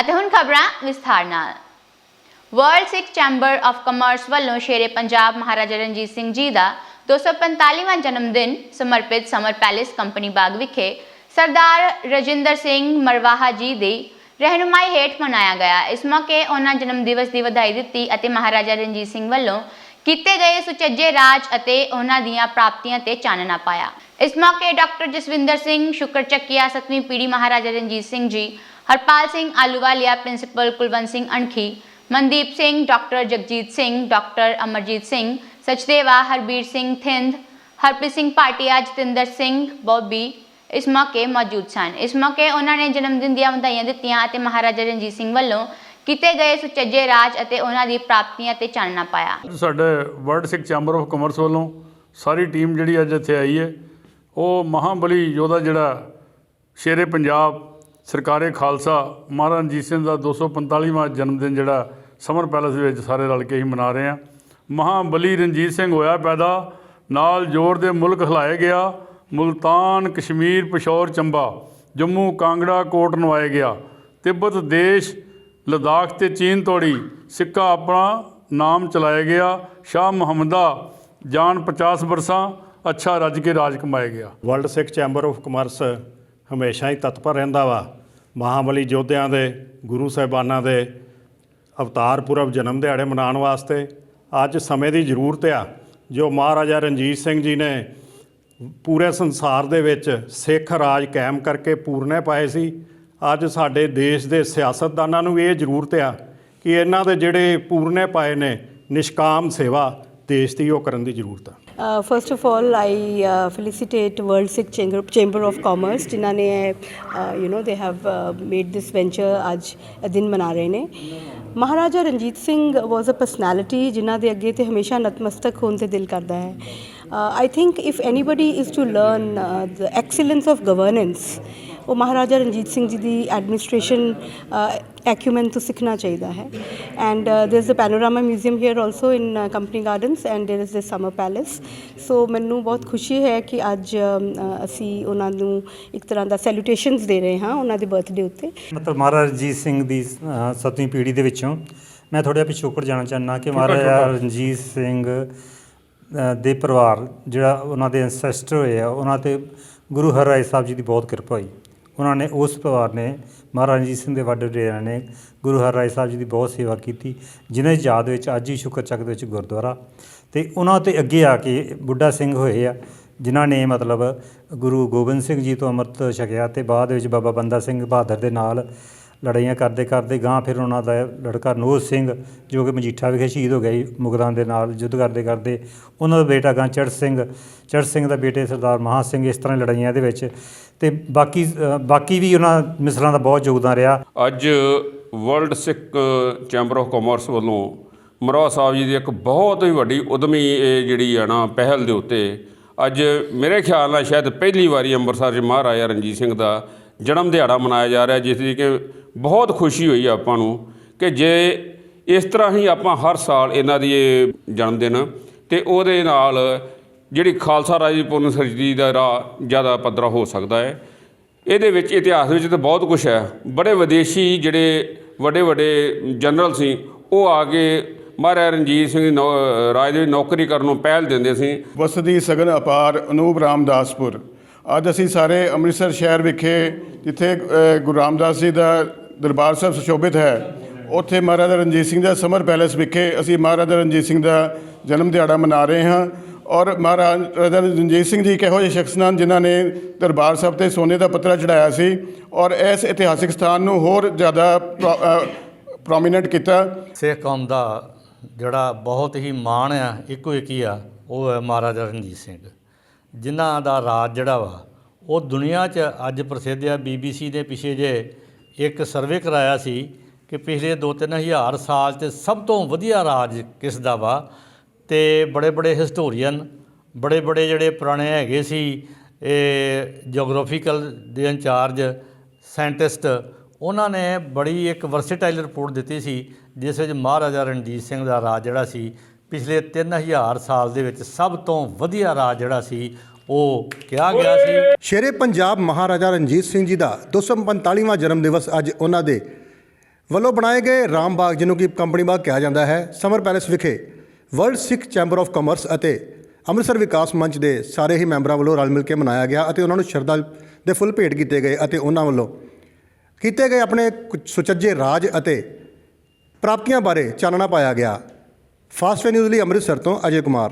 ਅਤੇ ਹੁਣ ਖਬਰਾਂ ਵਿਸਥਾਰ ਨਾਲ। World Sikh chamber of commerce ਵੱਲੋਂ ਸ਼ੇਰੇ ਪੰਜਾਬ ਮਹਾਰਾਜਾ ਰਣਜੀਤ ਸਿੰਘ ਜੀ ਦਾ 245ਵਾਂ ਜਨਮ ਦਿਨ ਸਮਰਪਿਤ ਸਮਰ ਪੈਲੇਸ ਕੰਪਨੀ ਬਾਗ ਵਿਖੇ ਸਰਦਾਰ ਰਜਿੰਦਰ ਸਿੰਘ ਮਰਵਾਹਾ ਜੀ ਦੀ ਰਹਿਨੁਮਾਈ ਹੇਠ ਮਨਾਇਆ ਗਿਆ। ਇਸ ਮੌਕੇ ਉਹਨਾਂ ਜਨਮ ਦਿਵਸ ਦੀ ਵਧਾਈ ਦਿੱਤੀ ਅਤੇ ਮਹਾਰਾਜਾ ਰਣਜੀਤ ਸਿੰਘ ਵੱਲੋਂ ਕੀਤੇ ਗਏ ਸੁਚੱਜੇ ਰਾਜ ਅਤੇ ਉਹਨਾਂ ਦੀਆਂ ਪ੍ਰਾਪਤੀਆਂ ਤੇ ਚਾਨਣਾ ਪਾਇਆ। ਇਸ ਮੌਕੇ ਡਾਕਟਰ ਜਸਵਿੰਦਰ ਸਿੰਘ ਸ਼ੁਕਰ ਚੱਕੀਆ ਸਤਵੀਂ ਪੀੜੀ Maharaja Ranjit Singh ji Harpal Singh Ahluwalia, principal Kulwant Singh Ankhi, Mandeep Singh, doctor Jagjit Singh, doctor Amarjit Singh, Sachdeva, Harbir Singh Thind, Harpreet Singh Bhatia, Jatinder Singh Bobby ਇਸ ਮੌਕੇ ਮੌਜੂਦ ਸਨ। ਇਸ ਮੌਕੇ ਉਹਨਾਂ ਨੇ ਜਨਮ ਦਿਨ ਦੀਆਂ ਵਧਾਈਆਂ ਦਿੱਤੀਆਂ ਅਤੇ ਮਹਾਰਾਜਾ ਰਣਜੀਤ ਸਿੰਘ ਵੱਲੋਂ ਕੀਤੇ ਗਏ ਸੁਚੱਜੇ ਰਾਜ ਅਤੇ ਉਹਨਾਂ ਦੀ ਪ੍ਰਾਪਤੀਆਂ ਤੇ ਚਾਨਣਾ ਪਾਇਆ। ਸਾਡੇ world Sikh chamber of commerce ਵੱਲੋਂ ਸਾਰੀ ਟੀਮ ਜਿਹੜੀ ਅੱਜ ਇੱਥੇ ਆਈ ਹੈ, ਉਹ ਮਹਾਬਲੀ ਯੋਧਾ ਜਿਹੜਾ ਸ਼ੇਰੇ ਪੰਜਾਬ ਸਰਕਾਰੇ ਖਾਲਸਾ, ਮਹਾਰਾਜ ਰਣਜੀਤ ਸਿੰਘ ਦਾ 245ਵਾਂ ਜਨਮ ਦਿਨ ਜਿਹੜਾ ਸਮਰ ਪੈਲੇਸ ਵਿੱਚ ਸਾਰੇ ਰਲ ਕੇ ਹੀ ਮਨਾ ਰਹੇ ਆ ਮਹਾਬਲੀ ਰਣਜੀਤ ਸਿੰਘ ਹੋਇਆ ਪੈਦਾ, ਨਾਲ ਜੋਰ ਦੇ ਮੁਲਕ ਹਿਲਾਏ ਗਿਆ, ਮੁਲਤਾਨ ਕਸ਼ਮੀਰ ਪਿਸ਼ੌਰ ਚੰਬਾ, ਜੰਮੂ ਕਾਂਗੜਾ ਕੋਟ ਨਵਾਏ ਗਿਆ, ਤਿੱਬਤ ਦੇਸ਼, ਲਦਾਖ ਤੇ ਚੀਨ ਤੋੜੀ, ਸਿੱਕਾ ਆਪਣਾ ਨਾਮ ਚਲਾਇਆ ਗਿਆ, ਸ਼ਾਹ ਮੁਹੰਮਦਾ ਜਾਨ 50 ਬਰਸਾਂ ਅੱਛਾ ਰੱਜ ਕੇ ਰਾਜ ਕਮਾਇਆ ਗਿਆ। World Sikh chamber of commerce ਹਮੇਸ਼ਾ ਹੀ ਤਤਪਰ ਰਹਿੰਦਾ ਵਾ। ਮਹਾਬਲੀ ਯੋਧਿਆਂ ਦੇ, ਗੁਰੂ ਸਾਹਿਬਾਨਾਂ ਦੇ ਅਵਤਾਰ ਪੁਰਬ ਜਨਮ ਦਿਹਾੜੇ ਮਨਾਉਣ ਵਾਸਤੇ ਅੱਜ ਸਮੇਂ ਦੀ ਜ਼ਰੂਰਤ ਆ, ਜੋ ਮਹਾਰਾਜਾ ਰਣਜੀਤ ਸਿੰਘ ਜੀ ਨੇ ਪੂਰੇ ਸੰਸਾਰ ਦੇ ਵਿੱਚ ਸਿੱਖ ਰਾਜ ਕਾਇਮ ਕਰਕੇ ਪੂਰਨੇ ਪਾਏ ਸੀ। ਅੱਜ ਸਾਡੇ ਦੇਸ਼ ਦੇ ਸਿਆਸਤਦਾਨਾਂ ਨੂੰ ਵੀ ਇਹ ਜ਼ਰੂਰਤ ਆ ਕਿ ਇਹਨਾਂ ਦੇ ਜਿਹੜੇ ਪੂਰਨੇ ਪਾਏ ਨੇ, ਨਿਸ਼ਕਾਮ ਸੇਵਾ ਦੇਸ਼ ਦੀ ਉਹ ਕਰਨ ਦੀ ਜ਼ਰੂਰਤ ਆ। Uh, of all I I world felicitate chamber Sikh Chamber, Chamber ਜਿਨ੍ਹਾਂ ਨੇ you know they have made this venture ਅੱਜ ਦਿਨ ਮਨਾ ਰਹੇ ਨੇ। Maharaja Ranjit Singh was a personality ਜਿਨ੍ਹਾਂ ਦੇ ਅੱਗੇ ਤੇ ਹਮੇਸ਼ਾ ਨਤਮਸਤਕ ਹੋਣ ਤੇ ਦਿਲ ਕਰਦਾ ਹੈ। I think if anybody is to learn the excellence of governance ਉਹ ਮਹਾਰਾਜਾ ਰਣਜੀਤ ਸਿੰਘ ਜੀ ਦੀ ਐਡਮਿਨਿਸਟ੍ਰੇਸ਼ਨ ਐਕਿਊਮੈਨ ਤੋਂ ਸਿੱਖਣਾ ਚਾਹੀਦਾ ਹੈ। And there is a panorama museum here also in company gardens and there is the summer palace so ਮੈਨੂੰ ਬਹੁਤ ਖੁਸ਼ੀ ਹੈ ਕਿ ਅੱਜ ਅਸੀਂ ਉਹਨਾਂ ਨੂੰ ਇੱਕ ਤਰ੍ਹਾਂ ਦਾ ਸੈਲੂਟੇਸ਼ਨਸ ਦੇ ਰਹੇ ਹਾਂ ਉਹਨਾਂ ਦੇ ਬਰਥਡੇ ਉੱਤੇ। ਮਤਲਬ ਮਹਾਰਾਜਾ ਰਣਜੀਤ ਸਿੰਘ ਦੀ ਸੱਤਵੀਂ ਪੀੜ੍ਹੀ ਦੇ ਵਿੱਚੋਂ ਮੈਂ ਥੋੜ੍ਹਾ ਪਿਛੋਕੜ ਜਾਣਾ ਚਾਹੁੰਦਾ ਕਿ ਮਹਾਰਾਜਾ ਰਣਜੀਤ ਸਿੰਘ ਦੇ ਪਰਿਵਾਰ ਜਿਹੜਾ ਉਹਨਾਂ ਦੇ ਐਂਸੈਸਟਰ ਹੋਏ ਆ ਉਹਨਾਂ ਤੇ ਗੁਰੂ ਹਰਿਰਾਏ ਸਾਹਿਬ ਜੀ ਦੀ ਬਹੁਤ ਕਿਰਪਾ ਹੋਈ। ਉਹਨਾਂ ਨੇ ਉਸ ਪਰਿਵਾਰ ਨੇ ਮਹਾਰਾਜਾ ਰਣਜੀਤ ਸਿੰਘ ਦੇ ਵੱਡੇ ਵਡੇਰਿਆਂ ਨੇ ਗੁਰੂ ਹਰਿਰਾਏ ਸਾਹਿਬ ਜੀ ਦੀ ਬਹੁਤ ਸੇਵਾ ਕੀਤੀ, ਜਿਨ੍ਹਾਂ ਦੀ ਯਾਦ ਵਿੱਚ ਅੱਜ ਹੀ ਸ਼ੁਕਰ ਚੱਕ ਦੇ ਵਿੱਚ ਗੁਰਦੁਆਰਾ। ਤੇ ਉਹਨਾਂ ਤੇ ਅੱਗੇ ਆ ਕੇ ਬੁੱਢਾ ਸਿੰਘ ਹੋਏ ਆ, ਜਿਨ੍ਹਾਂ ਨੇ ਮਤਲਬ ਗੁਰੂ ਗੋਬਿੰਦ ਸਿੰਘ ਜੀ ਤੋਂ ਅੰਮ੍ਰਿਤ ਛਕਿਆ ਤੇ ਬਾਅਦ ਵਿੱਚ ਬਾਬਾ ਬੰਦਾ ਸਿੰਘ ਬਹਾਦਰ ਦੇ ਨਾਲ ਲੜਾਈਆਂ ਕਰਦੇ ਕਰਦੇ ਗਾਂ ਫਿਰ ਉਹਨਾਂ ਦਾ ਲੜਕਾ ਨੋਜ ਸਿੰਘ, ਜੋ ਕਿ ਮਜੀਠਾ ਵਿਖੇ ਸ਼ਹੀਦ ਹੋ ਗਿਆ ਸੀ, ਮੁਗਲਾਂ ਦੇ ਨਾਲ ਯੁੱਧ ਕਰਦੇ ਕਰਦੇ, ਉਹਨਾਂ ਦਾ ਬੇਟਾ ਗਾਂ ਚੜ ਸਿੰਘ ਚੜ ਸਿੰਘ ਦਾ ਬੇਟੇ ਸਰਦਾਰ ਮਹਾਂ ਸਿੰਘ ਇਸ ਤਰ੍ਹਾਂ ਲੜਾਈਆਂ ਦੇ ਵਿੱਚ ਤੇ ਬਾਕੀ ਬਾਕੀ ਵੀ ਉਹਨਾਂ ਮਿਸਲਾਂ ਦਾ ਬਹੁਤ ਯੋਗਦਾਨ ਰਿਹਾ। ਅੱਜ world Sikh chamber of commerce ਵੱਲੋਂ ਮਰਵਾ ਸਾਹਿਬ ਜੀ ਦੀ ਇੱਕ ਬਹੁਤ ਹੀ ਵੱਡੀ ਉਦਮੀ ਇਹ ਜਿਹੜੀ ਆ ਨਾ ਪਹਿਲ ਦੇ ਉੱਤੇ, ਅੱਜ ਮੇਰੇ ਖਿਆਲ ਨਾਲ ਸ਼ਾਇਦ ਪਹਿਲੀ ਵਾਰੀ ਅੰਮ੍ਰਿਤਸਰ 'ਚ ਮਹਾਰਾਜਾ ਰਣਜੀਤ ਸਿੰਘ ਦਾ ਜਨਮ ਦਿਹਾੜਾ ਮਨਾਇਆ ਜਾ ਰਿਹਾ, ਜਿਸ ਦੀ ਕਿ ਬਹੁਤ ਖੁਸ਼ੀ ਹੋਈ ਆਪਾਂ ਨੂੰ ਕਿ ਜੇ ਇਸ ਤਰ੍ਹਾਂ ਹੀ ਆਪਾਂ ਹਰ ਸਾਲ ਇਹਨਾਂ ਦੀ ਜਨਮ ਦਿਨ ਤੇ ਉਹਦੇ ਨਾਲ ਜਿਹੜੀ ਖਾਲਸਾ ਰਾਜ ਦੀ ਪੂਰਨ ਸਰਜਦੀ ਦਾ ਰਾਹ ਜ਼ਿਆਦਾ ਪੱਧਰਾ ਹੋ ਸਕਦਾ ਹੈ। ਇਹਦੇ ਵਿੱਚ ਇਤਿਹਾਸ ਵਿੱਚ ਤਾਂ ਬਹੁਤ ਕੁਝ ਹੈ। ਬੜੇ ਵਿਦੇਸ਼ੀ ਜਿਹੜੇ ਵੱਡੇ ਵੱਡੇ ਜਨਰਲ ਸੀ, ਉਹ ਆ ਕੇ ਮਹਾਰਾਜਾ ਰਣਜੀਤ ਸਿੰਘ ਨੌ- ਰਾਜ ਦੇ ਨੌਕਰੀ ਕਰਨ ਨੂੰ ਪਹਿਲ ਦਿੰਦੇ ਸੀ। ਵਸਦੀ ਸਗਨ ਅਪਾਰ ਅਨੂਪ ਰਾਮਦਾਸਪੁਰ ਅੱਜ ਅਸੀਂ ਸਾਰੇ ਅੰਮ੍ਰਿਤਸਰ ਸ਼ਹਿਰ ਵਿਖੇ, ਜਿੱਥੇ ਗੁਰੂ ਰਾਮਦਾਸ ਜੀ ਦਾ ਦਰਬਾਰ ਸਾਹਿਬ ਸੁਸ਼ੋਭਿਤ ਹੈ, ਉੱਥੇ ਮਹਾਰਾਜਾ ਰਣਜੀਤ ਸਿੰਘ ਦਾ ਸਮਰ ਪੈਲੇਸ ਵਿਖੇ ਅਸੀਂ ਮਹਾਰਾਜਾ ਰਣਜੀਤ ਸਿੰਘ ਦਾ ਜਨਮ ਦਿਹਾੜਾ ਮਨਾ ਰਹੇ ਹਾਂ ਔਰ ਮਹਾਰਾਜਾ ਰਣਜੀਤ ਸਿੰਘ ਜੀ ਇੱਕ ਇਹੋ ਜਿਹੇ ਸ਼ਖਸ ਹਨ ਜਿਨ੍ਹਾਂ ਨੇ ਦਰਬਾਰ ਸਾਹਿਬ ਤੇ ਸੋਨੇ ਦਾ ਪੱਤਰਾ ਚੜਾਇਆ ਸੀ ਔਰ ਇਸ ਇਤਿਹਾਸਿਕ ਸਥਾਨ ਨੂੰ ਹੋਰ ਜ਼ਿਆਦਾ ਪ੍ਰੋਮੀਨੈਂਟ ਕੀਤਾ। ਸਿੱਖ ਕੌਮ ਦਾ ਜਿਹੜਾ ਬਹੁਤ ਹੀ ਮਾਣ ਆ, ਇੱਕੋ ਇੱਕ ਹੀ ਆ, ਉਹ ਹੈ ਮਹਾਰਾਜਾ ਰਣਜੀਤ ਸਿੰਘ। ਜਿਨ੍ਹਾਂ ਦਾ ਰਾਜ ਜਿਹੜਾ ਵਾ, ਉਹ ਦੁਨੀਆ 'ਚ ਅੱਜ ਪ੍ਰਸਿੱਧ ਆ। ਬੀਬੀਸੀ ਨੇ ਪਿਛੇ ਜੇ ਇੱਕ ਸਰਵੇ ਕਰਾਇਆ ਸੀ ਕਿ ਪਿਛਲੇ 2-3 ਹਜ਼ਾਰ ਸਾਲ 'ਚ ਸਭ ਤੋਂ ਵਧੀਆ ਰਾਜ ਕਿਸ ਦਾ ਵਾ ਤੇ ਬੜੇ ਬੜੇ ਹਿਸਟੋਰੀਅਨ, ਬੜੇ ਬੜੇ ਜਿਹੜੇ ਪੁਰਾਣੇ ਹੈਗੇ ਸੀ, ਇਹ ਜੀਓਗ੍ਰਾਫੀਕਲ ਦੇ ਇੰਚਾਰਜ ਸਾਇੰਟਿਸਟ ਉਹਨਾਂ ਨੇ ਬੜੀ ਇੱਕ ਵਰਸੇਟਾਈਲ ਰਿਪੋਰਟ ਦਿੱਤੀ ਸੀ, ਜਿਸ ਵਿੱਚ ਮਹਾਰਾਜਾ ਰਣਜੀਤ ਸਿੰਘ ਦਾ ਰਾਜ ਜਿਹੜਾ ਸੀ ਪਿਛਲੇ 3000 ਸਾਲ ਦੇ ਵਿੱਚ ਸਭ ਤੋਂ ਵਧੀਆ ਰਾਜ ਜਿਹੜਾ ਸੀ, ਉਹ ਕਿਹਾ ਗਿਆ ਸੀ। ਸ਼ੇਰੇ ਪੰਜਾਬ ਮਹਾਰਾਜਾ ਰਣਜੀਤ ਸਿੰਘ ਜੀ ਦਾ 245ਵਾਂ ਜਨਮ ਦਿਵਸ ਅੱਜ ਉਹਨਾਂ ਦੇ ਵੱਲੋਂ ਬਣਾਏ ਗਏ ਰਾਮ ਬਾਗ, ਜਿਹਨੂੰ ਕਿ ਕੰਪਨੀ ਬਾਗ ਕਿਹਾ ਜਾਂਦਾ ਹੈ, ਸਮਰ ਪੈਲੇਸ ਵਿਖੇ। World Sikh chamber of commerce ਅਤੇ ਅੰਮ੍ਰਿਤਸਰ ਵਿਕਾਸ ਮੰਚ ਦੇ ਸਾਰੇ ਹੀ ਮੈਂਬਰਾਂ ਵੱਲੋਂ ਰਲ ਮਿਲ ਕੇ ਮਨਾਇਆ ਗਿਆ ਅਤੇ ਉਹਨਾਂ ਨੂੰ ਸ਼ਰਧਾ ਦੇ ਫੁੱਲ ਭੇਟ ਕੀਤੇ ਗਏ ਅਤੇ ਉਹਨਾਂ ਵੱਲੋਂ ਕੀਤੇ ਗਏ ਆਪਣੇ ਕੁਝ ਸੁਚੱਜੇ ਰਾਜ ਅਤੇ ਪ੍ਰਾਪਤੀਆਂ ਬਾਰੇ ਚਾਨਣਾ ਪਾਇਆ ਗਿਆ। ਫਾਸਟ ਨਿਊਜ਼ ਲਈ ਅੰਮ੍ਰਿਤਸਰ ਤੋਂ ਅਜੇ ਕੁਮਾਰ।